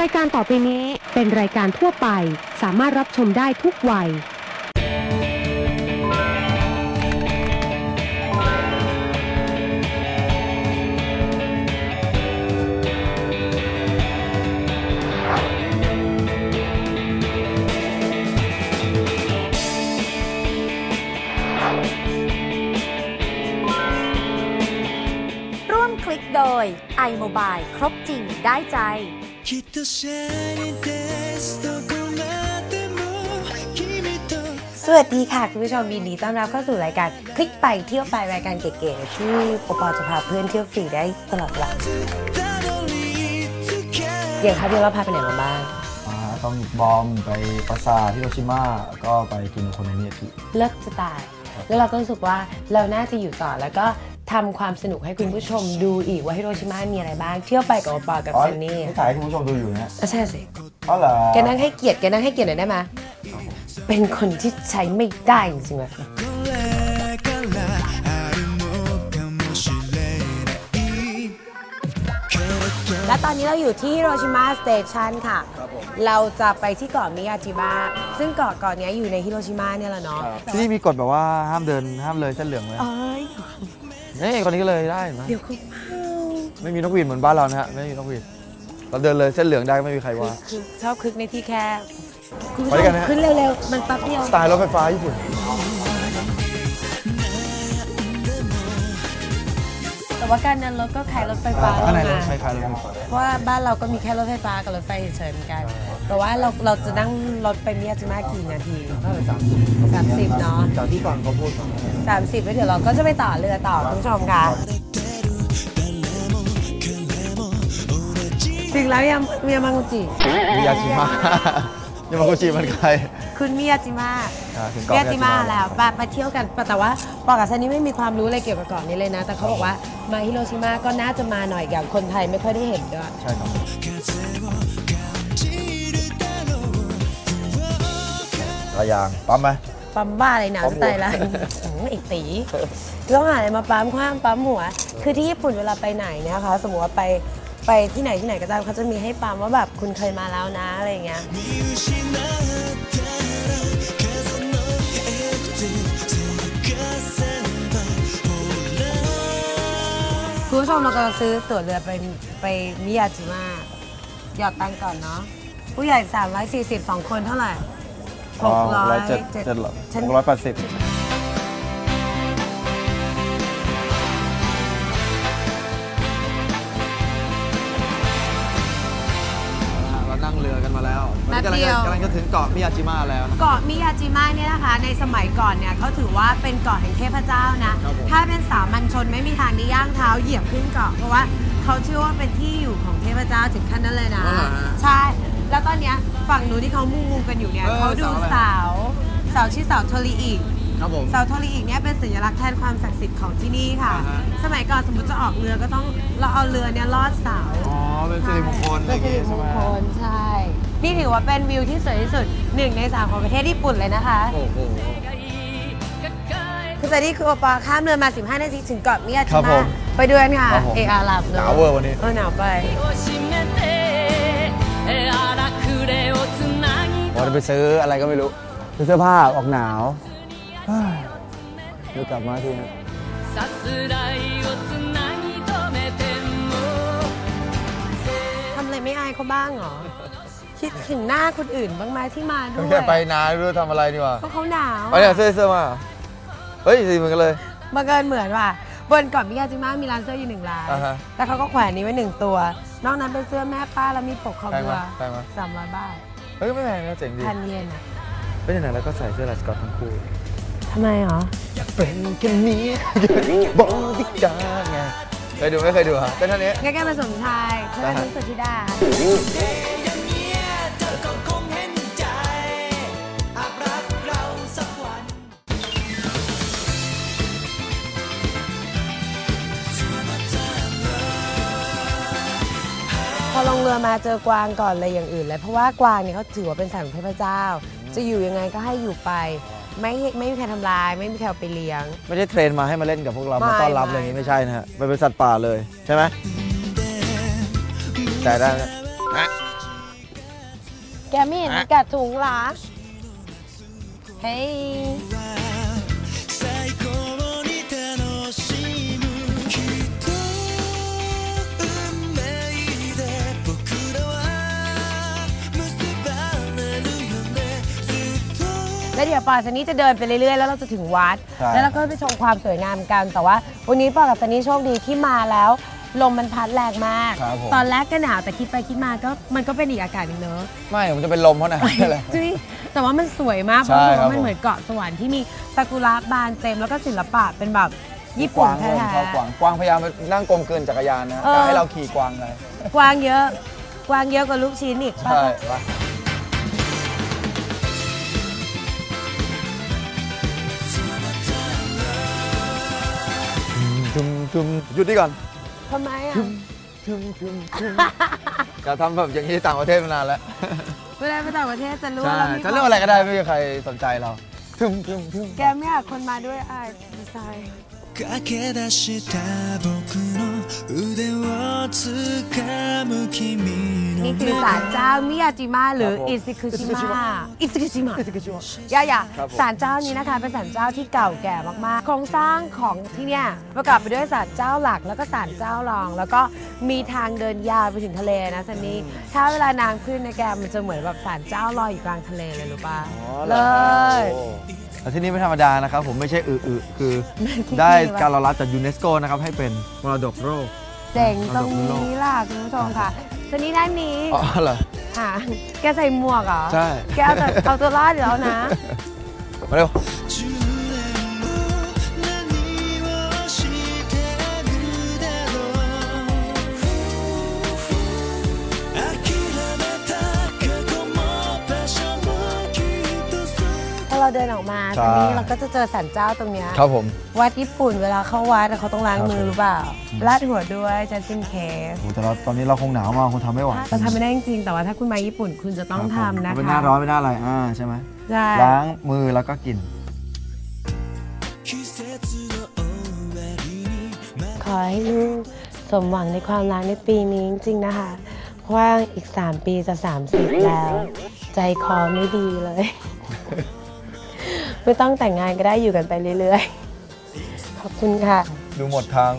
รายการต่อไปนี้เป็นรายการทั่วไป สามารถรับชมได้ทุกวัย ร่วมคลิกโดย iMobile ครบจริงได้ใจ きっとシャイニーですどこまでも君と สวัสดีค่ะ คุณผู้ชมยินดีต้อนรับเข้าสู่รายการคลิกไปเที่ยวไปรายการเก๋ๆที่ปอปอจะพาเพื่อนเที่ยวฟรีได้ตลอดเวลา たどり着け อย่างครับเดี๋ยวเราพาไปไหนมาบ้าง อ่า ตองบอมไปปราสาทฮิโรชิมาแล้วก็ไปกินโคนในเมียกิ เลิกจะตาย แล้วเราก็รู้สึกว่าเราน่าจะอยู่ต่อแล้วก็ทำความสนุกให้คุณผู้ชมดูอีกว่าฮิโรชิมามีอะไรบ้าง เที่ยวไปกับโอปอกับอ๋อซันนี่นี่ถ่ายให้คุณผู้ชมดูอยู่นะอะใช่สิอ๋อเหรอ แกนั่งให้เกียรติแกนั่งให้เกียรติหน่อยได้ไหมเป็นคนที่ใช้ไม่ได้จริงๆเลย และตอนนี้เราอยู่ที่ฮิโรชิมาสเตชันค่ะเราจะไปที่เกาะมิยาจิมะซึ่งเกาะเกาะเนี้ยอยู่ในฮิโรชิมาเนี่ยแหละเนาะที่นี่มีกฎแบบว่าห้ามเดินห้ามเลยเส้นเหลืองเลยเอ้ยนี่คนนี้ก็เลยได้เห็นไหมเดี๋ยวเขาเมาไม่มีนกหวีดเหมือนบ้านเรานะฮะไม่มีนกหวีดเราเดินเลยเส้นเหลืองได้ไม่มีใครว่า คือชอบคึกในที่แคบคุณผู้ไปชด้วยกัมนนะฮะ ขึ้นเร็วๆ มันแป๊บเดียว สไตล์รถไฟฟ้าญี่ปุ่นแว่าการเดินรถก็คล้ายรถไฟฟ้าข้างในรแล้วถนะใครๆเลยเพราะว่าบ้านเราก็มีแค่รถไฟฟ้ากับรถไฟเฉยๆเหมือนกัน แต่ว่าเราเราจะนั่งรถไปมิยาจิมะกี่นาทีน่าจะสามสามสิบเนาะจากที่ฟังเขาพูดมาสามสิบแล้วเดี๋ยวเราก็จะไปต่อเรือต่อคุณผู้ชมค่ะถึงแล้วยามเมียมังกุจิมิยาชิมะ ยามากุชิมันใคร คุณมิยาจิมะ อ่าถึง มิ เกาะ ยาจิมะ มิยาจิมะ แล้วไปไปเที่ยวกันแต่ว่าปอกับซันนี่ไม่มีความรู้อะไรเกี่ยวกับเกาะนี้เลยนะ แต่เขาบอกว่ามาฮิโรชิมาก็น่าจะมาหน่อยอย่างคนไทยไม่ค่อยได้เห็นด้วย ใช่ครับ 風を感じるだろう ระยางปั๊มไหม ปั๊มบ้าเลยหนาว ปั๊ม ส หัว ไตล์ละไอ้ตีต้องหาอะไรมาปั๊มคว้างปั๊มหัว คือที่ญี่ปุ่นเวลาไปไหนเนะคะ สมมติว่าไปไปที่ไหนที่ไหนก็ตามเขาจะมีให้ปั๊มว่าแบบคุณเคยมาแล้วนะอะไรอย่างเงี้ย 見失っ ผู้ชมเรากำลังซื้อตั๋วเรือไปไปมิยาจิมะหยอดตังก่อนเนาะผู้ใหญ่ 340สองคนเท่าไหร่หกร้อยเจ็ดหกร้อยแปดสิบ แล้วตอนนี้กำลังจะกำลังจะถึงเกาะมิยาจิมะแล้วนะ เกาะมิยาจิมะเนี่ยนะคะ ในสมัยก่อนเนี่ยเขาถือว่าเป็นเกาะแห่งเทพเจ้านะ ครับผม ถ้าเป็นสามัญชนไม่มีทางได้ย่างเท้าเหยียบขึ้นเกาะ เพราะว่าเขาเชื่อว่าเป็นที่อยู่ของเทพเจ้าถึงขั้นนั้นเลยนะ อ๋อเหรอฮะใช่ แล้วตอนเนี้ยฝั่งนู้นที่เขามุงมุงๆกันอยู่เนี่ยเออเขาดูเสาอะไรเสา เสาชื่อเสาโทริอิครับผม เสาโทริอิเนี่ยเป็นสัญลักษณ์แทนความศักดิ์สิทธิ์ของที่นี่ค่ะ อ่าฮะ สมัยก่อนสมมติจะออกเรือก็ต้องเราเอาเรือเนี่ยลอดเสา อ๋อเป็นสิริมงคลอะไรเป็นอย่างสิริงี้มใช่งไหมคลใช่ นี่ถือว่าเป็นวิวที่สวยที่สุดหนึ่งในสามของประเทศญี่ปุ่นเลยนะคะโอ้โหคือแต่นี่คือโอปอข้ามเรือมา 15 นาทีถึงเกาะมิยาครัจิบผมะไปดูกันค่ะครับผมเออาหลับหนาวเวอร์วันนี้ เออหนาวไปวันนี้ไปซื้ออะไรก็ไม่รู้ซื้อเสื้อผ้าออกหนาวเฮ้ยเดี๋ยวกลับมาทีนะทำอะไรไม่อายเขาบ้างเหรอ คิดถึงหน้าคนอื่นบ้างไหมที่มาด้วไม่ยใช่ไปนานไม่รู้ทำอะไรดีกว่าก็เขาหนาวไปเนี่ยเสื้อเสื้อมา เฮ้ยสีเหมือนกันเลย บังเอิญเหมือนว่ะบนเกาะมิยาจิมะมีร้านเสื้ออยู่หนึ่งร้านอ่าฮะ แล้วเขาก็แขวนนี้ไว้หนึ่งตัว นอกนั้นเป็นเสื้อแม่ป้าแล้วมีปกคอแพงบัไหมวแพงไหมสามร้อยบาทเฮ้ยไม่แพงนะเจ๋งดีพันเยนอะเป็นยังไงแล้วก็ใส่เสื้อลายสกอตทั้งคู่ทำไมเหรออยากเป็นแค่นี้ บอดี้การ์ดไงเคยดูไม่เคยดูฮะเป็นเท่านี้ งั้นแกมาสมชายเพื่อนนุสุธิดา อลงเรือมาเจอกวางก่อนเลยอย่างอื่นเลยเพราะว่ากวางเนี่ยเขาถือว่าเป็นสัตว์ของเทพเจ้า จะอยู่ยังไงก็ให้อยู่ไป ไม่ไม่มีใครทำลาย ไม่มีใครเอาไปเลี้ยง ไม่ได้เทรนมาให้มาเล่นกับพวกเราไม่มาต้อนรับไม่อะไรอย่างงี้ไม่ใช่นะฮะมันเป็นสัตว์ป่าเลยใช่ไหมแต่ได้นะแกไม่เห็นมันกัดถุงเหรอเฮ้ย แล้วเดี๋ยวปอซันนี่จะเดินไปเรื่อยๆ แล้วเราจะถึงวัด ใช่ แล้วเราก็ไปชมความสวยงามกัน แต่ว่าวันนี้ปอกับซันนี่โชคดีที่มาแล้ว ลมมันพัดแรงมาก ครับผม ตอนแรกก็หนาวแต่คิดไปคิดมาก็มันก็เป็นอีกอากาศหนึงเนอะ ไม่ผมจะเป็นลมเพราะไหนอะไรจริงแต่ว่ามันสวยมาก เพใช่ราะครับว่ามันเหมือนเกาะสวรรค์ที่มีซากุระบานเต็มแล้วก็ศิลปะเป็นแบบญี่กปุ่นวางแท้เขากวางกวางพยายามนั่งกลมเกินจักรยานนะเออ กะให้เราขี่กวางเลยๆกวางเยอะ กวางเยอะกว่าลูกชิ้นอีกป่ะใช่ไปจุ มจุมหยุดนี่ก่อน ทำไมอ่ะ จุมจุมจุมอยากทำแบบอย่างนี้ต่างประเทศมานานแล้ว เวลาไปต่างประเทศจะรู้ ใช่ ว่าเรามี จะเรื่องอะไรก็ได้ไม่มีใครสนใจเราจุมจุมจุม แกไม่อยากคนมาด้วยอ่ะดีไซน์ 駆け出した僕の腕を掴む君の นี่คือศาลเจ้ามิยาจิมะหรือครับผมอิซิคุชิมะอิซิคุชิมะอิซิกุชิมะยาย่าครับผม ศาลเจ้านี้นะคะเป็นศาลเจ้าที่เก่าแก่มากๆ โครงสร้างของที่เนี่ยประกอบไปด้วยศาลเจ้าหลักแล้วก็ศาลเจ้ารอง แล้วก็มีทางเดินยาวไปถึงทะเลนะซันนี่ถ้าเวลานางขึ้นนะแกมันจะเหมือนแบบศาลเจ้าลอยอยู่กลางทะเลเลยรู้ป่ะอ๋อเลหรอครับยโอ้แต่ที่นี่ไม่ธรรมดานะครับ ผมไม่ใช่อึอึคือขี้ได้วะการรองรับจากยูเนสโกนะครับให้เป็นมรดกโลก เจ๋งตรงมรดกโลกนี้ล่ะคุณผู้ชมค่ะซันนี่ด้านนี้อ๋อเหรอค่ะแกใส่หมวกเหรอ ใช่ แกเอาแต่เอาตัวรอดอยู่แล้วนะ มาเร็ว เดินออกมาตรงนี้เราก็จะเจอสันเจ้าตรงนี้ครับผม วัดญี่ปุ่นเวลาเข้าวัดเขาต้องล้างมือหรือเปล่าลาดหัวด้วยจันจิมเคสแต่เราตอนนี้เราคงหนาวมากคงทำไม่ไหวเรทำไม่ได้จริงๆแต่ว่าถ้าคุณมาญี่ปุ่นคุณจะต้องทำนะคะไม่นหน้าร้อนไม่ได้อะไรอ่าใช่ไหมใช่ล้างมือแล้วก็กินขอให้ลูกสมหวังในความรักในปีนี้จริงนะคะว่างอีก 3 ปีจะ 30 แล้ว ใจคอไม่ดีเลย ไม่ต้องแต่งงานก็ได้อยู่กันไปเรื่อยๆ ขอบคุณค่ะ ดูหมดทาง